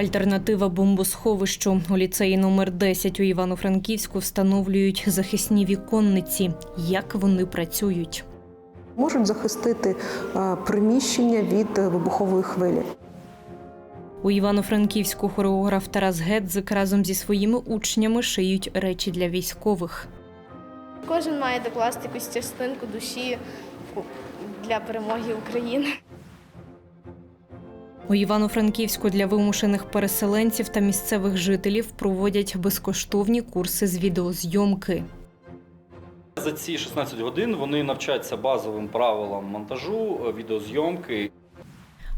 Альтернатива бомбосховищу у ліцеї номер 10 у Івано-Франківську встановлюють захисні віконниці. Як вони працюють? можуть захистити е, приміщення від е, вибухової хвилі. У Івано-Франківську хореограф Тарас Гедзик разом зі своїми учнями шиють речі для військових. Кожен має докласти якусь частинку душі для перемоги України. У Івано-Франківську для вимушених переселенців та місцевих жителів проводять безкоштовні курси з відеозйомки. За ці 16 годин вони навчаться базовим правилам монтажу, е, відеозйомки.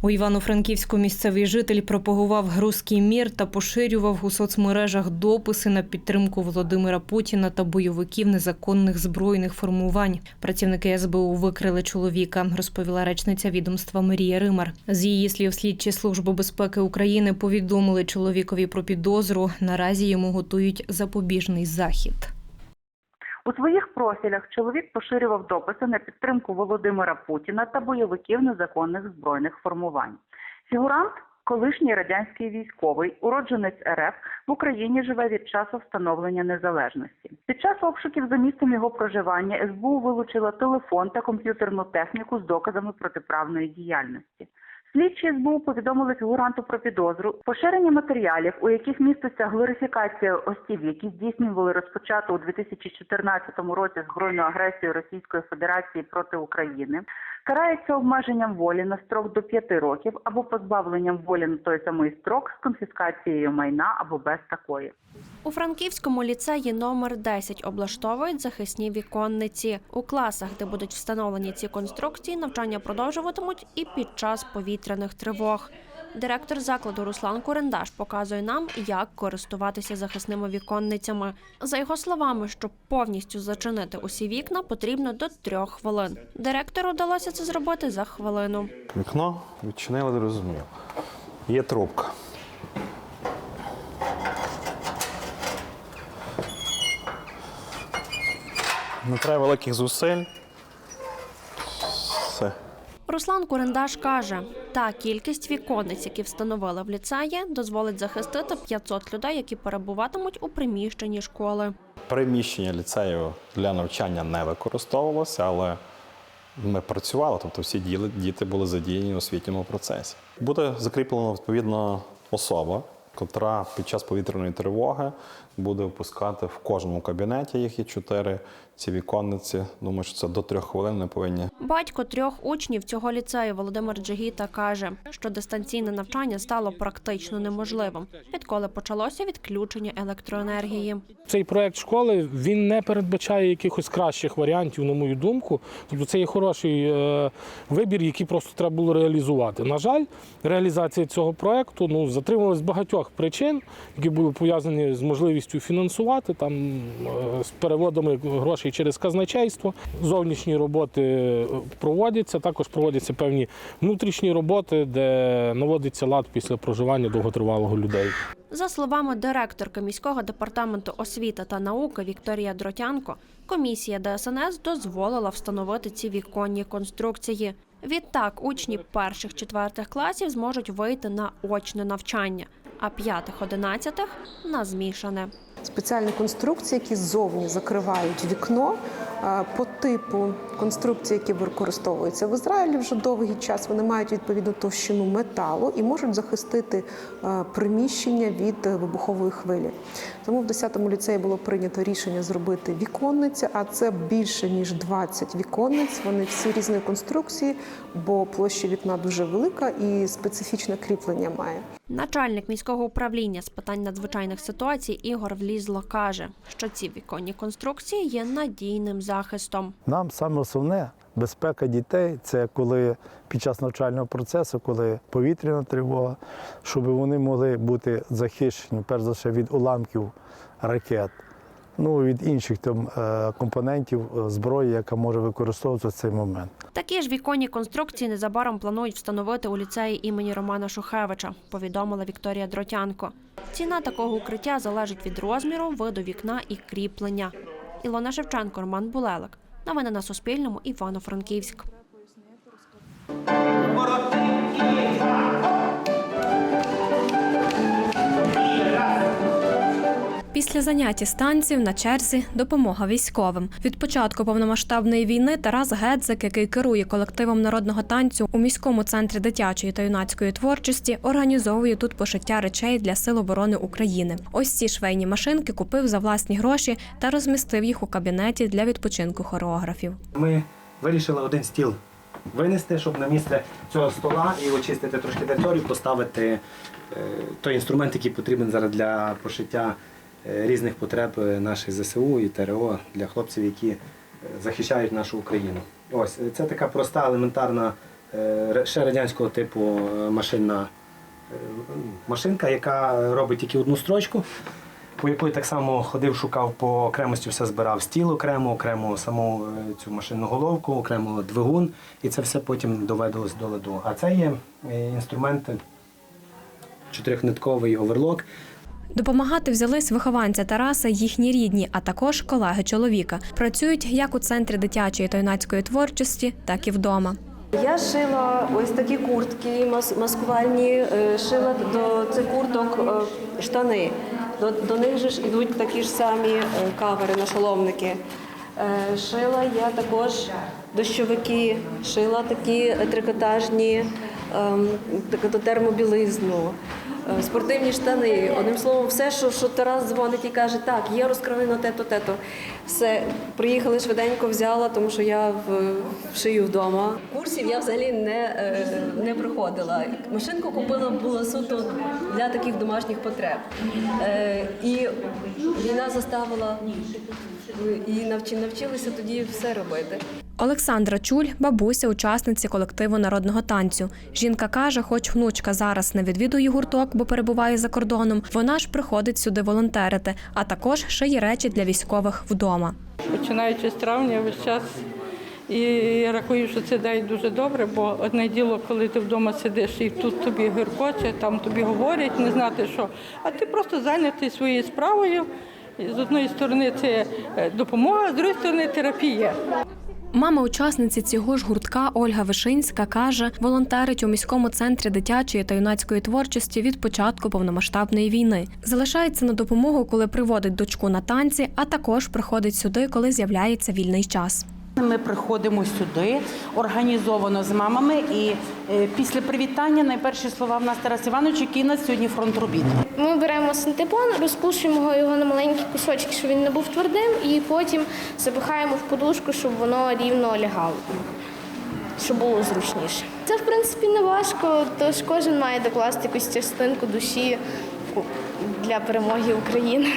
У Івано-Франківську місцевий житель пропагував грузький мір та поширював у соцмережах дописи на підтримку Володимира Путіна та бойовиків незаконних збройних формувань. Працівники СБУ викрили чоловіка, розповіла речниця відомства Марія Римар. З її слів, слідчі служби безпеки України повідомили чоловікові про підозру. Наразі йому готують запобіжний захід. У своїх профілях чоловік поширював дописи на підтримку Володимира Путіна та бойовиків незаконних збройних формувань. Фігурант колишній радянський військовий, уродженець РФ в Україні живе від часу встановлення незалежності. Під час обшуків за місцем його проживання СБУ вилучила телефон та комп'ютерну техніку з доказами протиправної діяльності. Слідчі СБУ повідомили фігуранту про підозру. Поширення матеріалів, у яких міститься глорифікація осіб, які здійснювали розпочату у 2014 році збройну агресію Російської Федерації проти України, карається обмеженням волі на строк до 5 років або позбавленням волі на той самий строк з конфіскацією майна або без такої. У Франківському ліцеї номер 10 облаштовують захисні віконниці. У класах, де будуть встановлені ці конструкції, навчання продовжуватимуть і під час повітряних тривог. Директор закладу Руслан Курендаш показує нам, як користуватися захисними віконницями. За його словами, щоб повністю зачинити усі вікна, потрібно до трьох хвилин. Директору вдалося це зробити за хвилину. Вікно відчинили, зрозумів. Є трубка. Не треба великих зусиль. Руслан Курендаш каже, та кількість віконниць, які встановили в ліцеї, дозволить захистити 500 людей, які перебуватимуть у приміщенні школи. Приміщення ліцею для навчання не використовувалося, але ми працювали, тобто всі діти були задіяні у освітньому процесі. Буде закріплена відповідна особа, котра під час повітряної тривоги буде впускати в кожному кабінеті, їх є чотири, ці віконниці. Думаю, що це до трьох хвилин ми повинні Батько трьох учнів цього ліцею Володимир Джигіта каже, що дистанційне навчання стало практично неможливим, відколи почалося відключення електроенергії. Цей проект школи він не передбачає якихось кращих варіантів, на мою думку. Тобто це є хороший е, вибір, який просто треба було реалізувати. На жаль, реалізація цього проекту ну, затрималась з багатьох причин, які були пов'язані з можливістю фінансувати там е, з переводами грошей через казначейство. Зовнішні роботи е, проводяться, також проводяться певні внутрішні роботи, де наводиться лад після проживання довготривалого людей. За словами директорки міського департаменту освіти та науки Вікторія Дротянко, комісія ДСНС дозволила встановити ці віконні конструкції. Відтак учні перших четвертих класів зможуть вийти на очне навчання, а п'ятих-одинадцятих на змішане. Спеціальні конструкції, які ззовні закривають вікно е, по типу конструкцій, які використовуються в Ізраїлі вже довгий час. Вони мають відповідну товщину металу і можуть захистити е, приміщення від е, вибухової хвилі. Тому в 10-му ліцеї було прийнято рішення зробити віконниці, а це більше ніж 20 віконниць. Вони всі різної конструкції, бо площа вікна дуже велика і специфічне кріплення має. Начальник міського управління з питань надзвичайних ситуацій Ігор Влізло каже, що ці віконні конструкції є надійним захистом. Нам саме основне безпека дітей це коли під час навчального процесу, коли повітряна тривога, щоб вони могли бути захищені перш за все від уламків ракет, ну від інших там е, компонентів е, зброї, яка може використовуватися в цей момент. Такі ж віконні конструкції незабаром планують встановити у ліцеї імені Романа Шухевича, повідомила Вікторія Дротянко. Ціна такого укриття залежить від розміру, виду вікна і кріплення. Ілона Шевченко, Роман Булелик. Новини на Суспільному. Івано-Франківськ. Після заняття станців на черзі допомога військовим. Від початку повномасштабної війни Тарас Гедзик, який керує колективом народного танцю у міському центрі дитячої та юнацької творчості, організовує тут пошиття речей для сил оборони України. Ось ці швейні машинки купив за власні гроші та розмістив їх у кабінеті для відпочинку хореографів. Ми вирішили один стіл винести, щоб на місце цього стола і очистити трошки територію, поставити е, той інструмент, який потрібен зараз для пошиття різних потреб е, наших ЗСУ і ТРО для хлопців, які е, захищають нашу Україну. Ось е, це така проста, елементарна, е, ще радянського типу е, машинна е, машинка, яка робить тільки одну строчку. По якої так само ходив, шукав по окремості, все збирав стіл окремо, окремо саму е, цю машинну головку, окремо двигун, і це все потім доведалось до ладу. А це є е, інструмент чотирьохнитковий оверлок. Допомагати взялись вихованця Тараса, їхні рідні, а також колеги чоловіка. Працюють як у центрі дитячої та юнацької творчості, так і вдома. Я шила ось такі куртки мас- маскувальні, е, шила до цих курток е, штани. До, до них же ж ідуть такі ж самі е, кавери, нашоломники. Е, Шила я також дощовики, шила такі е, трикотажні ем, таку термобілизну. е, Спортивні штани, одним словом, все, що, що Тарас дзвонить і каже, так, є розкровено те-то, те-то. Все, приїхали швиденько, взяла, тому що я в, шию вдома. Курсів я взагалі не, е, не проходила. Машинку купила була суто для таких домашніх потреб. І війна заставила і навчи, навчилися тоді все робити. Олександра Чуль, бабуся, учасниці колективу народного танцю. Жінка каже, хоч внучка зараз не відвідує гурток, бо перебуває за кордоном, вона ж приходить сюди волонтерити, а також шиє речі для військових вдома. починаючи з травня весь час. І я рахую, що це дає дуже добре, бо одне діло, коли ти вдома сидиш і тут тобі гіркоче, там тобі говорять, не знати що. А ти просто зайнятий своєю справою. З одної сторони це е, допомога, з іншої сторони терапія. Мама учасниці цього ж гуртка Ольга Вишинська каже, волонтерить у міському центрі дитячої та юнацької творчості від початку повномасштабної війни. Залишається на допомогу, коли приводить дочку на танці, а також приходить сюди, коли з'являється вільний час. Ми приходимо сюди організовано з мамами, і е, після привітання найперші слова в нас Тарас Іванович, який нас сьогодні фронт робіт. Ми беремо синтепон, розпушуємо його на маленькі кусочки, щоб він не був твердим, і потім запихаємо в подушку, щоб воно рівно лягало, щоб було зручніше. Це, в принципі, не важко, тож кожен має докласти якусь частинку душі для перемоги України.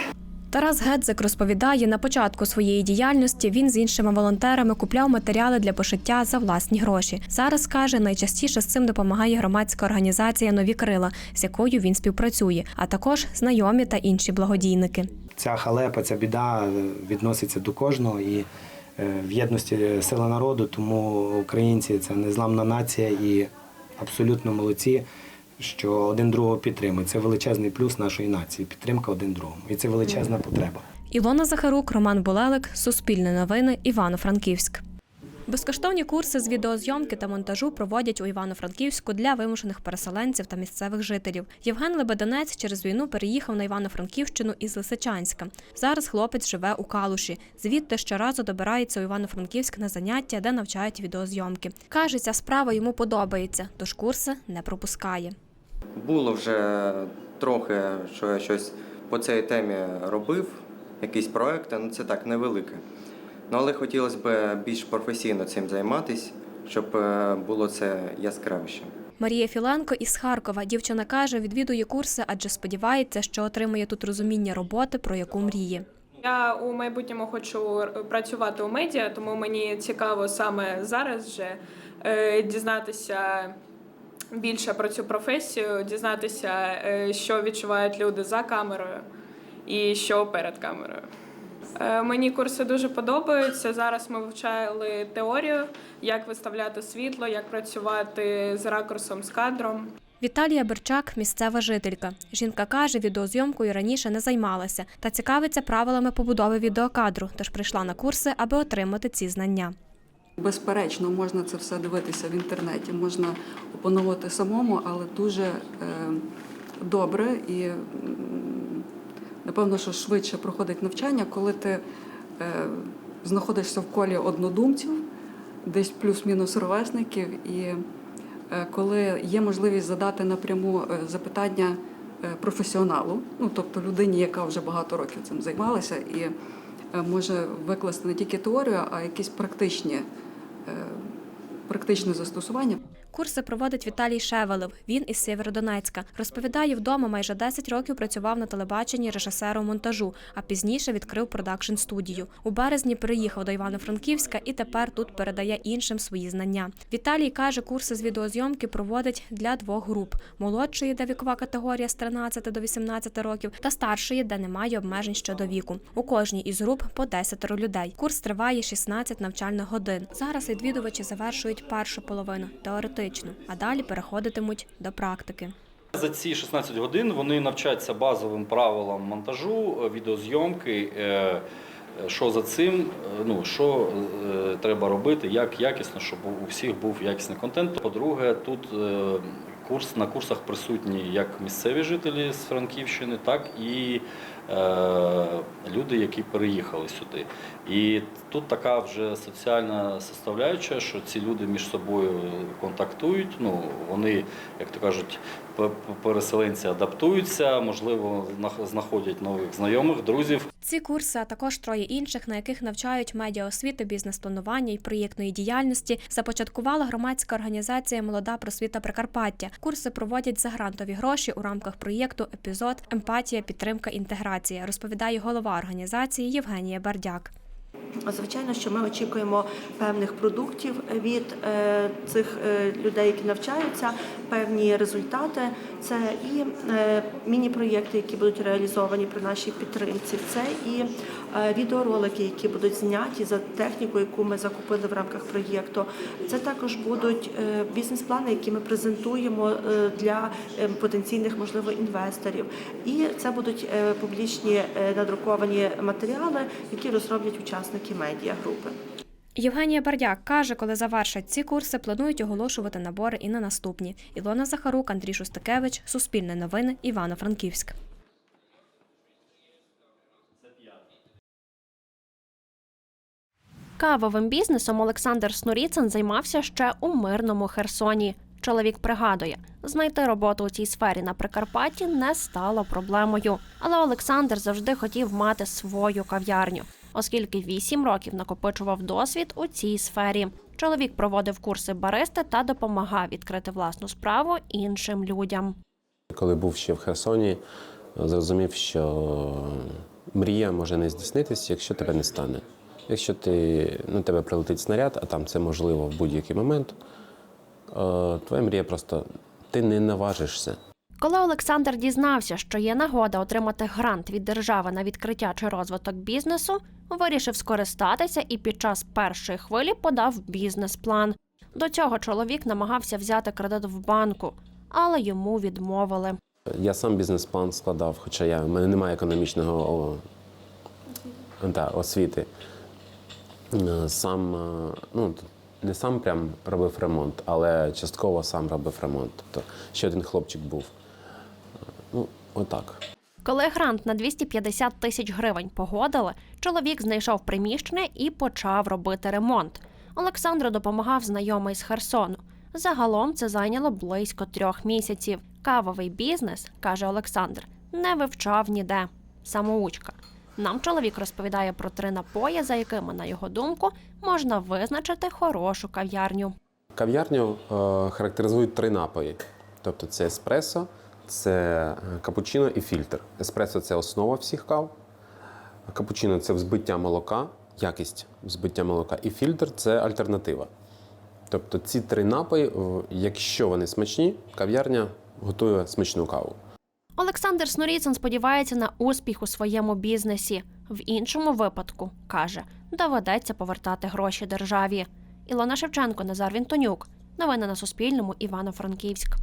Тарас Гедзик розповідає, на початку своєї діяльності він з іншими волонтерами купляв матеріали для пошиття за власні гроші. Зараз каже, найчастіше з цим допомагає громадська організація Нові крила, з якою він співпрацює, а також знайомі та інші благодійники. Ця халепа, ця біда е, відноситься до кожного і е, в єдності сила народу, тому українці це незламна нація і абсолютно молодці, що один другого підтримують. Це величезний плюс нашої нації, підтримка один другому. І це величезна потреба. Ілона Захарук, Роман Булелик, Суспільне новини, Івано-Франківськ. Безкоштовні курси з відеозйомки та монтажу проводять у Івано-Франківську для вимушених переселенців та місцевих жителів. Євген Лебеденець через війну переїхав на Івано-Франківщину із Лисичанська. Зараз хлопець живе у Калуші. Звідти щоразу добирається у Івано-Франківськ на заняття, де навчають відеозйомки. Каже, ця справа йому подобається, тож курси не пропускає. Було вже трохи, що я щось по цій темі робив, якісь проекти, ну це так невелике. Ну, але хотілося б більш професійно цим займатися, щоб е, було це яскравіше. Марія Філенко із Харкова. Дівчина каже, відвідує курси, адже сподівається, що отримує тут розуміння роботи, про яку мріє. Я у майбутньому хочу працювати у медіа, тому мені цікаво саме зараз вже е, дізнатися більше про цю професію, дізнатися, е, що відчувають люди за камерою і що перед камерою. Е, Мені курси дуже подобаються. Зараз ми вивчали теорію, як виставляти світло, як працювати з ракурсом з кадром. Віталія Берчак місцева жителька. Жінка каже, відеозйомкою раніше не займалася та цікавиться правилами побудови відеокадру, тож прийшла на курси, аби отримати ці знання. Безперечно, можна це все дивитися в інтернеті, можна опанувати самому, але дуже е, добре і напевно, що швидше проходить навчання, коли ти е, знаходишся в колі однодумців, десь плюс-мінус ровесників, і е, коли є можливість задати напряму запитання професіоналу, ну тобто людині, яка вже багато років цим займалася, і може викласти не тільки теорію, а якісь практичні, практичне застосування. Курси проводить Віталій Шевелев. Він із Сєвєродонецька. Розповідає, вдома майже 10 років працював на телебаченні режисером монтажу, а пізніше відкрив продакшн студію. У березні переїхав до Івано-Франківська і тепер тут передає іншим свої знання. Віталій каже, курси з відеозйомки проводить для двох груп: молодшої, де вікова категорія з 13 до 18 років, та старшої, де немає обмежень щодо віку. У кожній із груп по 10 людей. Курс триває 16 навчальних годин. Зараз відвідувачі завершують першу половину теоретично, а далі переходитимуть до практики. За ці 16 годин вони навчаться базовим правилам монтажу, е, відеозйомки. е, е, Що за цим, ну що треба робити, як якісно, щоб у всіх був якісний контент. По-друге, тут курс на курсах присутні як місцеві жителі з Франківщини, так і люди, які переїхали сюди. І тут така вже соціальна составляюча, що ці люди між собою контактують. Ну вони, як то кажуть, переселенці адаптуються, можливо, знах- знаходять нових знайомих, друзів. Ці курси, а також троє інших, на яких навчають медіаосвіти, бізнес-планування і проєктної діяльності, започаткувала громадська організація Молода просвіта Прикарпаття. Курси проводять за грантові гроші у рамках проєкту Епізод Емпатія, підтримка, інтеграція, розповідає голова організації Євгенія Бардяк. Звичайно, що ми очікуємо певних продуктів від е, цих е, людей, які навчаються, певні результати. Це і е, міні-проєкти, які будуть реалізовані при нашій підтримці. Це і відеоролики, які будуть зняті за технікою, яку ми закупили в рамках проєкту. Це також будуть бізнес-плани, які ми презентуємо для потенційних можливо інвесторів. І це будуть публічні надруковані матеріали, які розроблять учасники медіагрупи. Євгенія Бардяк каже, коли завершать ці курси, планують оголошувати набори і на наступні. Ілона Захарук, Андрій Шустакевич, Суспільне новини, Івано-Франківськ. Кавовим бізнесом Олександр Снуріцин займався ще у мирному Херсоні. Чоловік пригадує, знайти роботу у цій сфері на Прикарпатті не стало проблемою. Але Олександр завжди хотів мати свою кав'ярню, оскільки вісім років накопичував досвід у цій сфері. Чоловік проводив курси баристи та допомагав відкрити власну справу іншим людям. Коли був ще в Херсоні, зрозумів, що мрія може не здійснитися, якщо тебе не стане. Якщо ти, ну, тебе прилетить снаряд, а там це можливо в будь-який момент, е, твоя мрія просто ти не наважишся. Коли Олександр дізнався, що є нагода отримати грант від держави на відкриття чи розвиток бізнесу, вирішив скористатися і під час першої хвилі подав бізнес-план. До цього чоловік намагався взяти кредит в банку, але йому відмовили. Я сам бізнес-план складав, хоча я, в мене немає економічного о, та, освіти. Е, Сам, е, ну, не сам прям робив ремонт, але частково сам робив ремонт. Тобто ще один хлопчик був. Ну, отак. Коли грант на 250 тисяч гривень погодили, чоловік знайшов приміщення і почав робити ремонт. Олександру допомагав знайомий з Херсону. Загалом це зайняло близько трьох місяців. Кавовий бізнес, каже Олександр, не вивчав ніде. Самоучка. Нам чоловік розповідає про три напої, за якими, на його думку, можна визначити хорошу кав'ярню. Кав'ярню е, характеризують три напої: тобто це еспресо, це е, капучино і фільтр. Еспресо це основа всіх кав. Капучино це взбиття молока, якість взбиття молока, і фільтр це альтернатива. Тобто ці три напої, е, якщо вони смачні, кав'ярня готує смачну каву. Олександр Сноріцин сподівається на успіх у своєму бізнесі. В іншому випадку, каже, доведеться повертати гроші державі. Ілона Шевченко, Назар Вінтонюк. Новини на Суспільному. Івано-Франківськ.